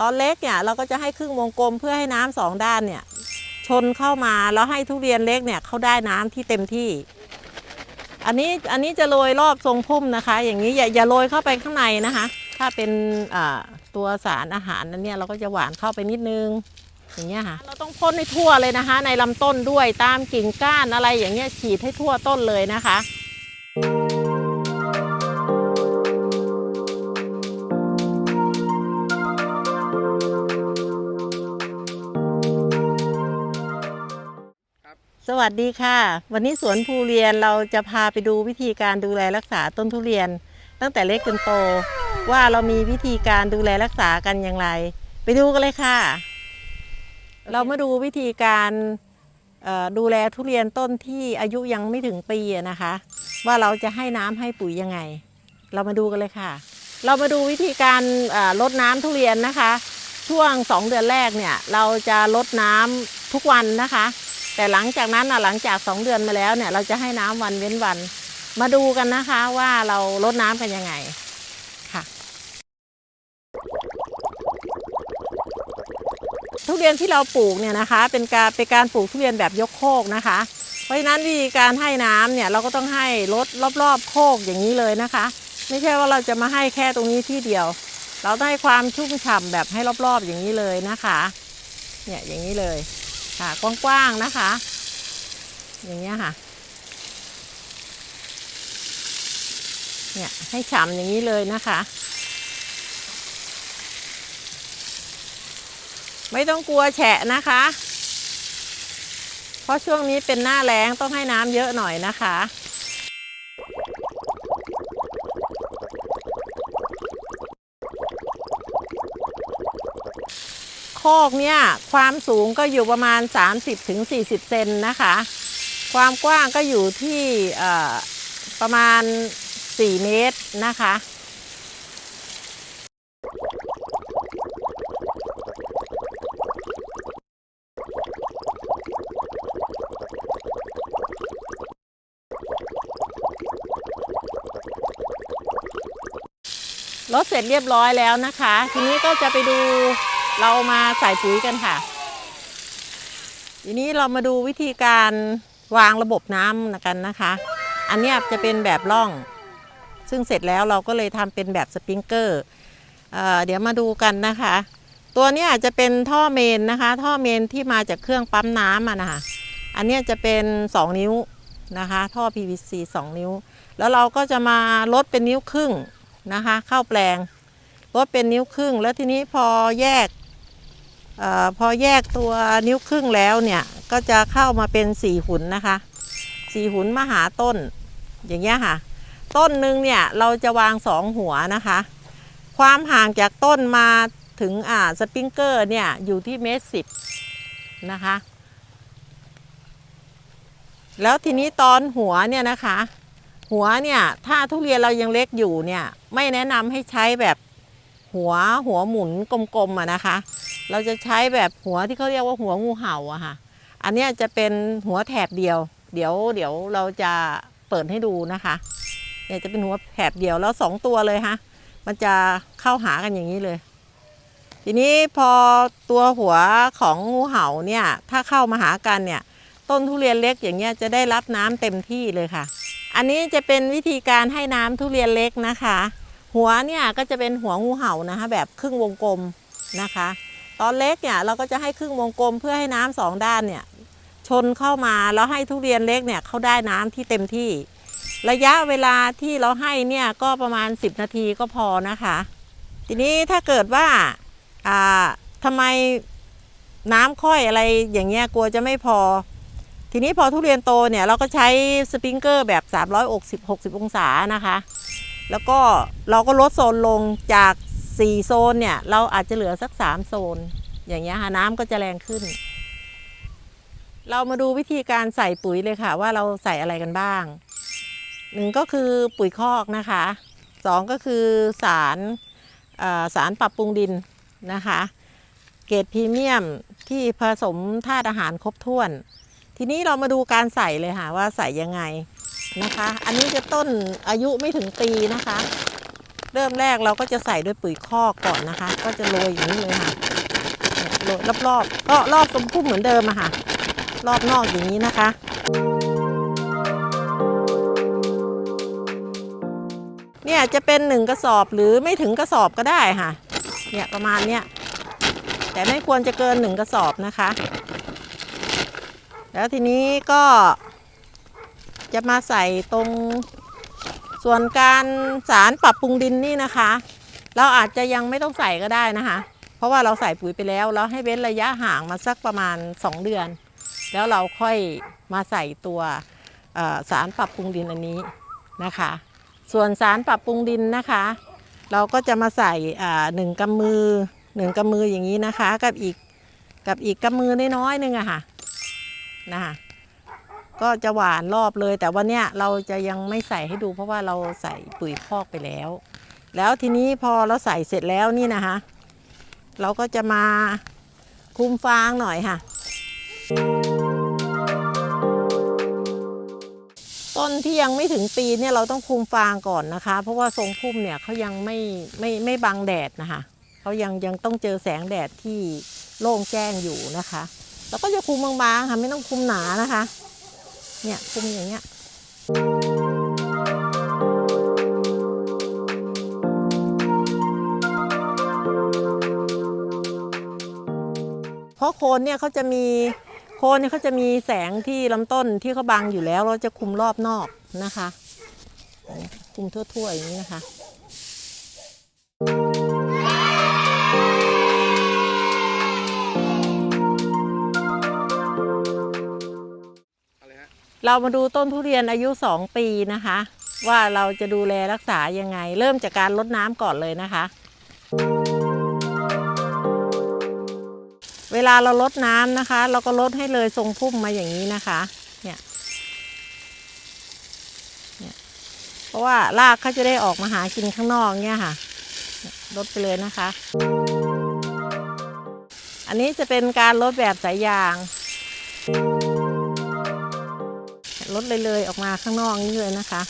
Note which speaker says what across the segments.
Speaker 1: ตอนเล็กเนี่ยเราก็จะให้ครึ่งวงกลมเพื่อให้น้ำสองด้านเนี่ยชนเข้ามาแล้วให้ทุเรียนเล็กเนี่ยเขาได้น้ำที่เต็มที่ อันนี้อันนี้จะโรยรอบทรงพุ่มนะคะ อย่างนี้อย่าอย่าโรยเข้าไปข้างในนะคะ ถ้าเป็นตัวสารอาหารนั้นเนี่ยเราก็จะหวานเข้าไปนิดนึงอย่างเงี้ยค่ะเราต้องพ่นให้ทั่วเลยนะคะ ในลำต้นด้วยตามกิ่งก้านอะไรอย่างเงี้ยฉีดให้ทั่วต้นเลยนะคะ สวัสดีค่ะ วันนี้สวนภูเรียนเราจะพาไปดูวิธีการดูแลรักษาต้นทุเรียน ตั้งแต่เล็กจนโต ว่าเรามีวิธีการดูแลรักษากันอย่างไร ไปดูกันเลยค่ะ เรามาดูวิธีการเอ่อดูแลทุเรียนต้นที่อายุยังไม่ถึงปีอะนะคะ ว่าเราจะให้น้ำให้ปุ๋ยยังไง เรามาดูกันเลยค่ะ เรามาดูวิธีการเอ่อลดน้ำทุเรียนนะคะ ช่วง 2 เดือนแรกเนี่ยเราจะลดน้ำทุกวันนะคะ แต่หลังจากนั้นนะหลังจาก 2 เดือนมาแล้วเนี่ยเราจะให้น้ำวันเว้นวัน มาดูกันนะคะว่าเราลดน้ำกันยังไงค่ะ ทุเรียนที่เราปลูกเนี่ยนะคะ เป็นการเป็นการปลูกทุเรียนแบบยกโคกนะคะ เพราะฉะนั้นวิธีการให้น้ำเนี่ยเราก็ต้องให้ลดรอบๆ โคกอย่างนี้เลยนะคะ ไม่ใช่ว่าเราจะมาให้แค่ตรงนี้ที่เดียว เราต้องให้ความชุ่มฉ่ำแบบให้รอบๆอย่างนี้เลยนะคะ เนี่ยอย่างนี้เลย ค่ะกว้างๆนะคะ อย่างเงี้ยค่ะเนี่ยให้ฉ่ำอย่างนี้เลยนะคะ ไม่ต้องกลัวแฉะนะคะ เพราะช่วงนี้เป็นหน้าแรงต้องให้น้ำเยอะหน่อยนะคะ โคกเนี่ยความสูงก็อยู่ประมาณ 30-40 เซนนะคะ ความกว้างก็อยู่ที่ประมาณ 4 เมตรนะคะรถเสร็จเรียบร้อยแล้วนะคะ ทีนี้ก็จะไปดู เรามาใส่ปุ๋ยกันค่ะ ทีนี้เรามาดูวิธีการวางระบบน้ำกันนะคะ อันนี้จะเป็นแบบร่อง ซึ่งเสร็จแล้วเราก็เลยทำเป็นแบบสปริงเกอร์เดี๋ยวมาดูกันนะคะ ตัวนี้ยจะเป็นท่อเมนนะคะ ท่อเมนที่มาจากเครื่องปั๊มน้ำอะนะคะ อันนี้จะเป็น 2 นิ้วนะคะ ท่อ PVC 2 นิ้ว แล้วเราก็จะมาลดเป็นนิ้วครึ่งนะคะ เข้าแปลงลดเป็นนิ้วครึ่ง แล้วทีนี้พอแยก อพอแยกตัวนิ้วครึ่งแล้วเนี่ยก็จะเข้ามาเป็นสี่หุนนะคะสี่หุนมหาต้นอย่างเงี้ยค่ะ ต้นหนึ่งเนี่ยเราจะวางสองหัวนะคะ ความห่างจากต้นมาถึงอ่าสปริงเกอร์เนี่ยอยู่ที่เมตรสิบนะคะ แล้วทีนี้ตอนหัวเนี่ยนะคะ หัวเนี่ยถ้าทุเรียนเรายังเล็กอยู่เนี่ยไม่แนะนำให้ใช้แบบหัวหัวหมุนกลมๆอะนะคะ เราจะใช้แบบหัวที่เขาเรียกว่าหัวงูเห่าอะค่ะ อันนี้จะเป็นหัวแถบเดียว เดี๋ยวเดี๋ยวเราจะเปิดให้ดูนะคะเนี่ยจะเป็นหัวแถบเดียวแล้วสองตัวเลยฮะ มันจะเข้าหากันอย่างนี้เลย ทีนี้พอตัวหัวของงูเห่าเนี่ยถ้าเข้ามาหากันเนี่ย ต้นทุเรียนเล็กอย่างเงี้ยจะได้รับน้ำเต็มที่เลยค่ะ อันนี้จะเป็นวิธีการให้น้ำทุเรียนเล็กนะคะ หัวเนี่ยก็จะเป็นหัวงูเห่านะคะ แบบครึ่งวงกลมนะคะ ตอนเล็กเนี่ยเราก็จะให้ครึ่งวงกลมเพื่อให้น้ำสองด้านเนี่ยชนเข้ามาแล้วให้ทุเรียนเล็กเนี่ยเขาได้น้ำที่เต็มที่ ระยะเวลาที่เราให้เนี่ยก็ประมาณ 10 นาทีก็พอนะคะ ทีนี้ถ้าเกิดว่าอ่าทำไมน้ำค่อยอะไรอย่างเงี้ยกลัวจะไม่พอ ทีนี้พอทุเรียนโตเนี่ยเราก็ใช้สปริงเกอร์แบบ 360 60 องศานะคะ แล้วก็เราก็ลดโซนลงจาก 4 โซนเนี่ย เราอาจจะเหลือสัก 3 โซน อย่างเงี้ยค่ะน้ำก็จะแรงขึ้น เรามาดูวิธีการใส่ปุ๋ยเลยค่ะ ว่าเราใส่อะไรกันบ้างหนึ่งก็คือปุ๋ยคอกนะคะสองก็คือสารสารปรับปรุงดินนะคะ เกรดพรีเมียมที่ผสมธาตุอาหารครบถ้วน ทีนี้เรามาดูการใส่เลยค่ะว่าใส่ยังไงนะคะ อันนี้จะต้นอายุไม่ถึงปีนะคะ เริ่มแรกเราก็จะใส่ด้วยปุ๋ยคอกก่อนนะคะ ก็จะโรยอย่างนี้เลยค่ะเนี่ยโรยรอบๆก็รอบตรงพุ่มเหมือนเดิมอะค่ะ รอบนอกอย่างนี้นะคะ เนี่ยจะเป็นหนึ่งกระสอบหรือไม่ถึงกระสอบก็ได้ค่ะ เนี่ยประมาณเนี้ยแต่ไม่ควรจะเกินหนึ่งกระสอบนะคะ แล้วทีนี้ก็จะมาใส่ตรง ส่วนการสารปรับปรุงดินนี่นะคะ เราอาจจะยังไม่ต้องใส่ก็ได้นะคะ เพราะว่าเราใส่ปุ๋ยไปแล้ว แล้วให้เว้นระยะห่างมาสักประมาณ 2 เดือน แล้วเราค่อยมาใส่ตัวสารปรับปรุงดินอันนี้นะคะ ส่วนสารปรับปรุงดินนะคะ เราก็จะมาใส่หนึ่งกำมือหนึ่งกำมืออย่างนี้นะคะ กับอีกกับอีกกำมือน้อยๆหนึงอะค่ะนะคะ ก็จะหวานรอบเลย แต่วันเนี้ยเราจะยังไม่ใส่ให้ดูเพราะว่าเราใส่ปุ๋ยคอกไปแล้ว แล้วทีนี้พอเราใส่เสร็จแล้วนี่นะคะ เราก็จะมาคุมฟางหน่อยค่ะ ต้นที่ยังไม่ถึงปีเนี่ยเราต้องคุมฟางก่อนนะคะ เพราะว่าทรงพุ่มเนี่ยเขายังไม่ไม่ไม่บังแดดนะคะเขายังยังต้องเจอแสงแดดที่โล่งแจ้งอยู่นะคะ แล้วก็จะคุมบางๆค่ะไม่ต้องคุมหนานะคะ เนี่ยคุมอย่างเงี้ยเพราะโคนเนี่ยเขาจะมีโคนเนี่ยเขาจะมีแสงที่ลำต้นที่เขาบังอยู่แล้ว เราจะคุมรอบนอกนะคะ คุมทั่วๆอย่างนี้นะคะ เรามาดูต้นทุเรียนอายุ 2 ปีนะคะ ว่าเราจะดูแลรักษายังไง เริ่มจากการลดน้ำก่อนเลยนะคะ เวลาเราลดน้ำนะคะ เราก็ลดให้เลยทรงพุ่มมาอย่างนี้นะคะเนี่ยเนี่ยเพราะว่ารากเขาจะได้ออกมาหากินข้างนอกเนี่ยค่ะลดไปเลยนะคะ อันนี้จะเป็นการลดแบบสายยาง ลดเลยเลยๆออกมาข้างนอกนี่เลยนะคะ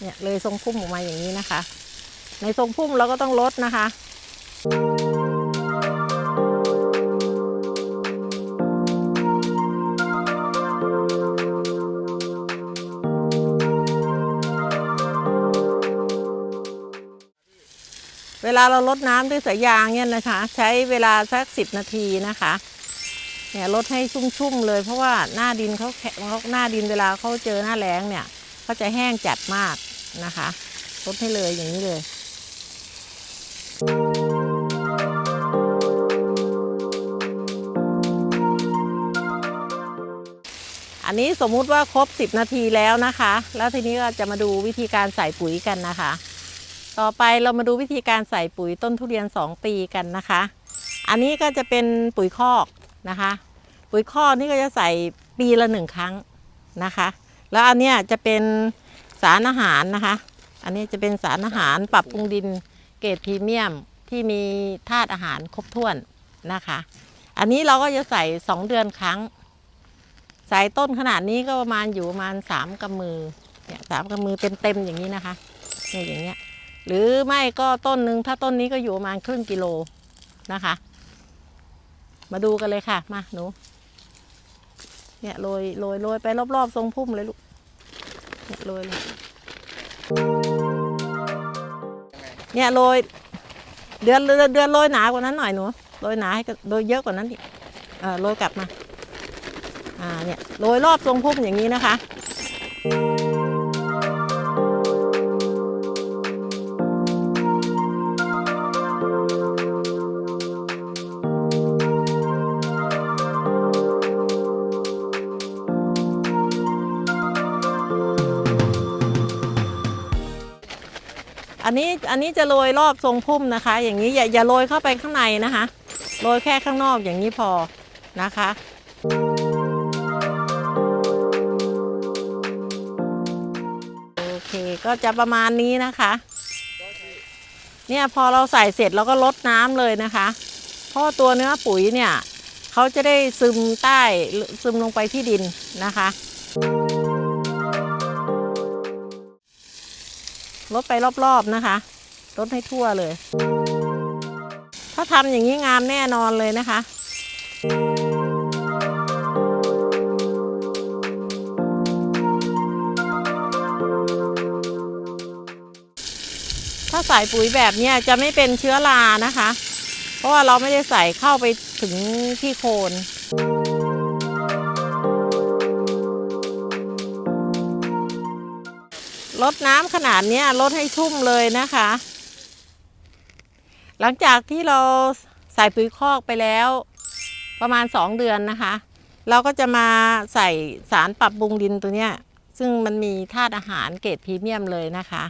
Speaker 1: เนี่ยเลยทรงพุ่มออกมาอย่างนี้นะคะ ในทรงพุ่มเราก็ต้องลดนะคะเวลาเราลดน้ำด้วยสายยางเนี่ยนะคะ ใช้เวลาสักสิบนาทีนะคะ เนี่ยลดให้ชุ่มๆเลย เพราะว่าหน้าดินเขาแข็งเขาหน้าดินเวลาเขาเจอหน้าแล้งเนี่ยเขาจะแห้งจัดมากนะคะลดให้เลยอย่างนี้เลยอันนี้สมมุติว่าครบ 10 นาทีแล้วนะคะ แล้วทีนี้ก็จะมาดูวิธีการใส่ปุ๋ยกันนะคะ ต่อไปเรามาดูวิธีการใส่ปุ๋ยต้นทุเรียน 2 ปีกันนะคะ อันนี้ก็จะเป็นปุ๋ยคอก นะคะ ปุ๋ยคอกนี่ก็จะใส่ปีละหนึ่งครั้งนะคะ แล้วอันเนี้ยจะเป็นสารอาหารนะคะ อันนี้จะเป็นสารอาหารปรับปรุงดินเกรดพรีเมียมที่มีธาตุอาหารครบถ้วนนะคะ อันนี้เราก็จะใส่ 2 เดือนครั้ง ใส่ต้นขนาดนี้ก็ประมาณอยู่ประมาณ 3กำมือเนี่ยสามกำมือเป็นเต็มอย่างนี้นะคะเนี่ยอย่างเงี้ยหรือไม่ก็ต้นหนึ่งถ้าต้นนี้ก็อยู่ประมาณครึ่งกิโลนะคะ มาดูกันเลยค่ะ มาหนู เนี่ยโรยโรยโรยไปรอบๆทรงพุ่มเลยลูก เนี่ยโรยเลยเนี่ยโรยเดือนเดือนเดือนโรยหนากว่านั้นหน่อยหนูโรยหนาให้โรยเยอะกว่านั้นอีกโรยกลับมา อ่าเนี่ยโรยรอบทรงพุ่มอย่างนี้นะคะ อันนี้อันนี้จะโรยรอบทรงพุ่มนะคะ อย่างนี้อย่าอย่าโรยเข้าไปข้างในนะคะโรยแค่ข้างนอกอย่างนี้พอนะคะโอเคก็จะประมาณนี้นะคะ เนี่ยพอเราใส่เสร็จเราก็ลดน้ำเลยนะคะเพราะตัวเนื้อปุ๋ยเนี่ยเขาจะได้ซึมใต้ซึมลงไปที่ดินนะคะ ลดไปรอบๆนะคะลดให้ทั่วเลย ถ้าทำอย่างนี้งามแน่นอนเลยนะคะถ้าใส่ปุ๋ยแบบนี้จะไม่เป็นเชื้อรานะคะ เพราะว่าเราไม่ได้ใส่เข้าไปถึงที่โคน ลดน้ำขนาดนี้ลดให้ชุ่มเลยนะคะ หลังจากที่เราใส่ปุ๋ยคอกไปแล้ว ประมาณ 2 เดือนนะคะ เราก็จะมาใส่สารปรับปรุงดินตัวเนี้ย ซึ่งมันมีธาตุอาหารเกรดพรีเมียมเลยนะคะ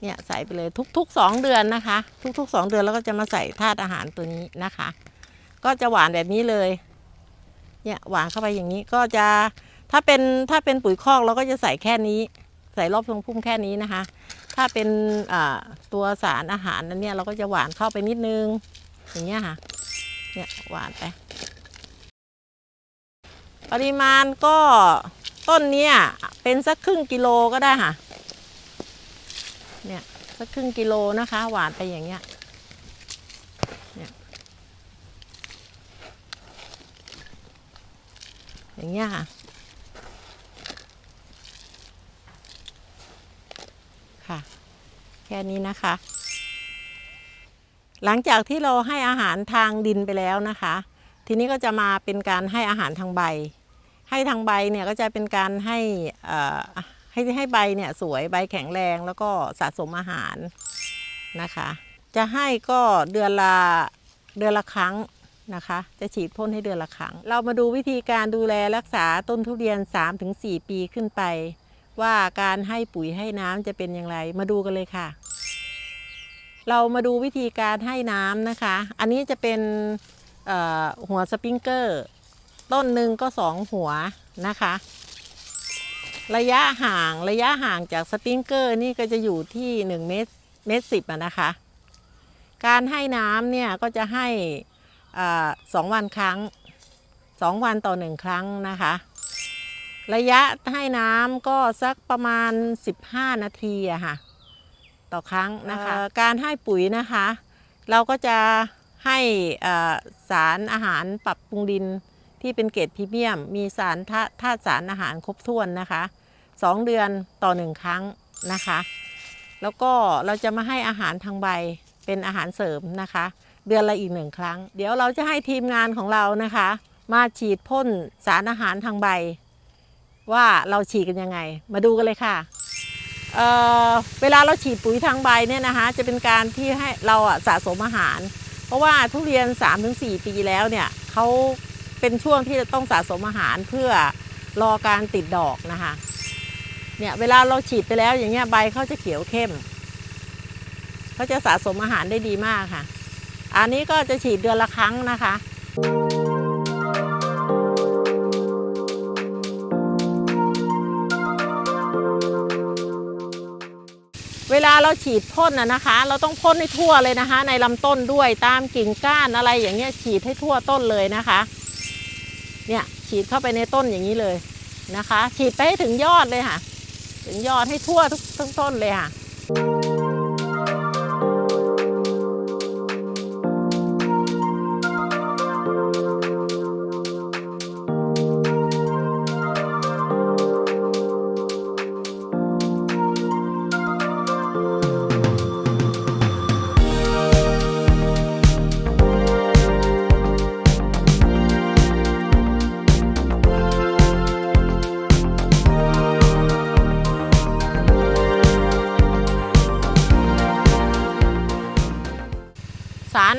Speaker 1: เนี่ยใส่ไปเลยทุกๆ 2 เดือนนะคะ ทุกๆ 2 เดือนเราก็จะมาใส่ธาตุอาหารตัวนี้นะคะ ก็จะหวานแบบนี้เลยเนี่ยหวานเข้าไปอย่างนี้ก็จะถ้าเป็นถ้าเป็นปุ๋ยคอกเราก็จะใส่แค่นี้ ใส่รอบทรงพุ่มแค่นี้นะคะ ถ้าเป็นตัวสารอาหารนั้นเนี่ยเราก็จะหวานเข้าไปนิดนึง อย่างเงี้ยค่ะ เนี่ยหวานไป ปริมาณก็ต้นเนี้ยเป็นสักครึ่งกิโลก็ได้ค่ะ เนี่ยสักครึ่งกิโลนะคะ หวานไปอย่างเงี้ยเนี่ยอย่างเงี้ยค่ะ ค่ะ แค่นี้นะคะ หลังจากที่เราให้อาหารทางดินไปแล้วนะคะ ทีนี้ก็จะมาเป็นการให้อาหารทางใบ ให้ทางใบเนี่ยก็จะเป็นการให้ให้ให้ใบเนี่ยสวยใบแข็งแรงแล้วก็สะสมอาหารนะคะ จะให้ก็เดือนละเดือนละครั้งนะคะ จะฉีดพ่นให้เดือนละครั้ง เรามาดูวิธีการดูแลรักษาต้นทุเรียน 3-4 ปีขึ้นไป ว่าการให้ปุ๋ยให้น้ำจะเป็นอย่างไร มาดูกันเลยค่ะ เรามาดูวิธีการให้น้ำนะคะ อันนี้จะเป็นหัวสปริงเกอร์ ต้นหนึ่งก็สองหัวนะคะ ระยะห่างระยะห่างจากสปริงเกอร์นี่ก็จะอยู่ที่1เมตรเมตรสิบนะคะ การให้น้ำเนี่ยก็จะให้สองวันครั้งสองวันต่อหนึ่งครั้งนะคะ ระยะให้น้ำก็สักประมาณ 15 นาทีอะค่ะ ต่อครั้งนะคะเอ่อการให้ปุ๋ยนะคะ เราก็จะให้เอ่อสารอาหารปรับปรุงดินที่เป็นเกรดพรีเมียม มีสารธาธาตุสารอาหารครบถ้วนนะคะสองเดือนต่อหนึ่งครั้งนะคะ แล้วก็เราจะมาให้อาหารทางใบเป็นอาหารเสริมนะคะ เดือนละอีกหนึ่งครั้ง เดี๋ยวเราจะให้ทีมงานของเรานะคะ มาฉีดพ่นสารอาหารทางใบ ว่าเราฉีดกันยังไง มาดูกันเลยค่ะเเวลาเราฉีดปุ๋ยทางใบเนี่ยนะคะ จะเป็นการที่ให้เราอะสะสมอาหาร เพราะว่าทุเรียน 3-4 ปีแล้วเนี่ยเขาเป็นช่วงที่จะต้องสะสมอาหารเพื่อรอการติดดอกนะคะเนี่ยเวลาเราฉีดไปแล้วอย่างเงี้ยใบเขาจะเขียวเข้มเขาจะสะสมอาหารได้ดีมากค่ะ อันนี้ก็จะฉีดเดือนละครั้งนะคะ ลาเราฉีดพ่นนะนะคะ เราต้องพ่นให้ทั่วเลยนะคะ ในลำต้นด้วยตามกิ่งก้านอะไรอย่างเงี้ยฉีดให้ทั่วต้นเลยนะคะ เนี่ยฉีดเข้าไปในต้นอย่างนี้เลยนะคะ ฉีดไปให้ถึงยอดเลยค่ะ ถึงยอดให้ทั่วทุกทั้งต้นเลยค่ะ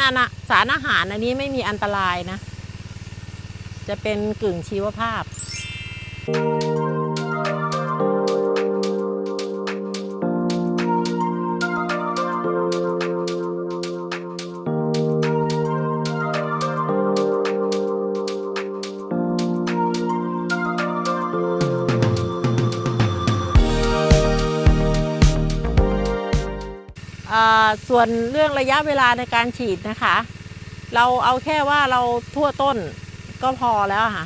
Speaker 1: สารอานะสารอาหารอันนี้ไม่มีอันตรายนะ จะเป็นกึ่งชีวภาพ วนเรื่องระยะเวลาในการฉีดนะคะ เราเอาแค่ว่าเราทั่วต้นก็พอแล้วค่ะ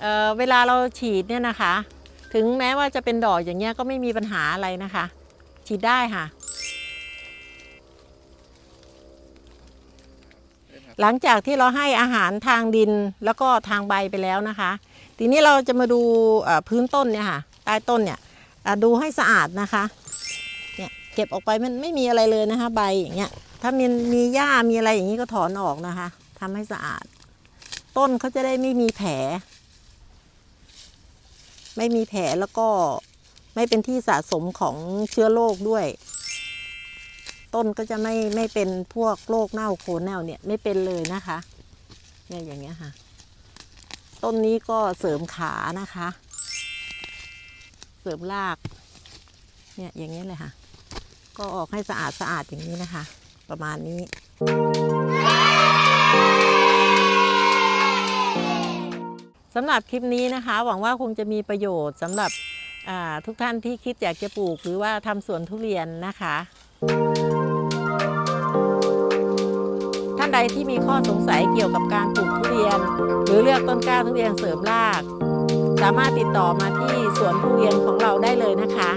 Speaker 1: เออเวลาเราฉีดเนี่ยนะคะ ถึงแม้ว่าจะเป็นดอกอย่างเงี้ยก็ไม่มีปัญหาอะไรนะคะ ฉีดได้ค่ะ หลังจากที่เราให้อาหารทางดินแล้วก็ทางใบไปแล้วนะคะ ทีนี้เราจะมาดูพื้นต้นเนี่ยค่ะใต้ต้นเนี่ยดูให้สะอาดนะคะเนี่ยเก็บออกไปมันไม่มีอะไรเลยนะคะ ใบอย่างเงี้ยถ้ามีมีหญ้ามีอะไรอย่างนี้ก็ถอนออกนะคะทำให้สะอาด ต้นเขาจะได้ไม่มีแผล ไม่มีแผลแล้วก็ไม่เป็นที่สะสมของเชื้อโรคด้วย ต้นก็จะไม่ไม่เป็นพวกโรคเน่าโคนเน่าเนี่ยไม่เป็นเลยนะคะเนี่ยอย่างเงี้ยค่ะ ต้นนี้ก็เสริมขานะคะ เสริมราก เนี่ยอย่างเงี้เลยค่ะ ก็ออกให้สะอาดสะอาดอย่างนี้นะคะ ประมาณนี้สำหรับคลิปนี้นะคะ หวังว่าคงจะมีประโยชน์สำหรับทุกท่านที่คิดอยากจะปลูก หรือว่าทำสวนทุเรียนนะคะ ใดที่มีข้อสงสัยเกี่ยวกับการปลูกทุเรียน หรือเลือกต้นกล้าทุเรียนเสริมราก สามารถติดต่อมาที่สวนทุเรียนของเราได้เลยนะคะ